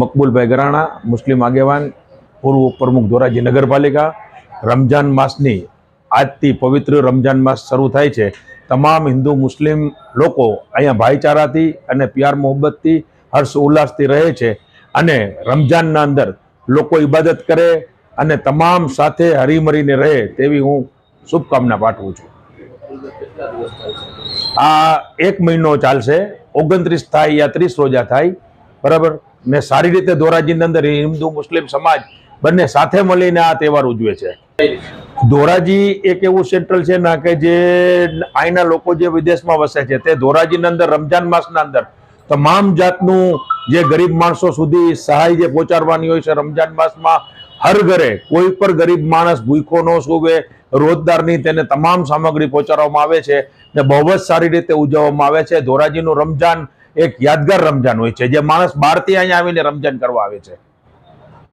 મકબૂલભાઈ ગરાણા, મુસ્લિમ આગેવાન, પૂર્વ પ્રમુખ ધોરાજી નગરપાલિકા. રમજાન માસની આજથી પવિત્ર રમજાન માસ શરૂ થાય છે. તમામ હિન્દુ મુસ્લિમ લોકો અહીંયા ભાઈચારાથી અને પ્યાર મોહબ્બતથી હર્ષ ઉલ્લાસથી રહે છે અને રમજાનના અંદર લોકો ઇબાદત કરે અને તમામ સાથે હરીમરીને રહે તેવી હું શુભકામના પાઠવું છું. આ એક મહિનો ચાલશે. ઓગણત્રીસ થાય યા ત્રીસ રોજા થાય. બરાબર? ને સારી રીતે ધોરાજીની અંદર હિન્દુ, મુસ્લિમ સમાજ બંને સાથે મળીને આ તહેવાર ઉજવે છે. ધોરાજી એક એવું સેન્ટ્રલ છે ના કે જે અહીંના લોકો જે વિદેશમાં વસે છે, તે ધોરાજીની અંદર, રમજાન માસના અંદર તમામ જાતનું જે ગરીબ માણસો સુધી સહાય જે પહોંચાડવાની હોય છે રમજાન માસમાં, હર ઘરે કોઈ પણ ગરીબ માણસ ભૂખો ન સુવે, રોજદારની તેને તમામ સામગ્રી પહોંચાડવામાં આવે છે ને બહુ જ સારી રીતે ઉજવવામાં આવે છે. ધોરાજીનું રમજાન એક યાદગાર રમજાન હોય છે જે માણસ બહારથી અહીંયા આવીને રમજાન કરવા આવે છે.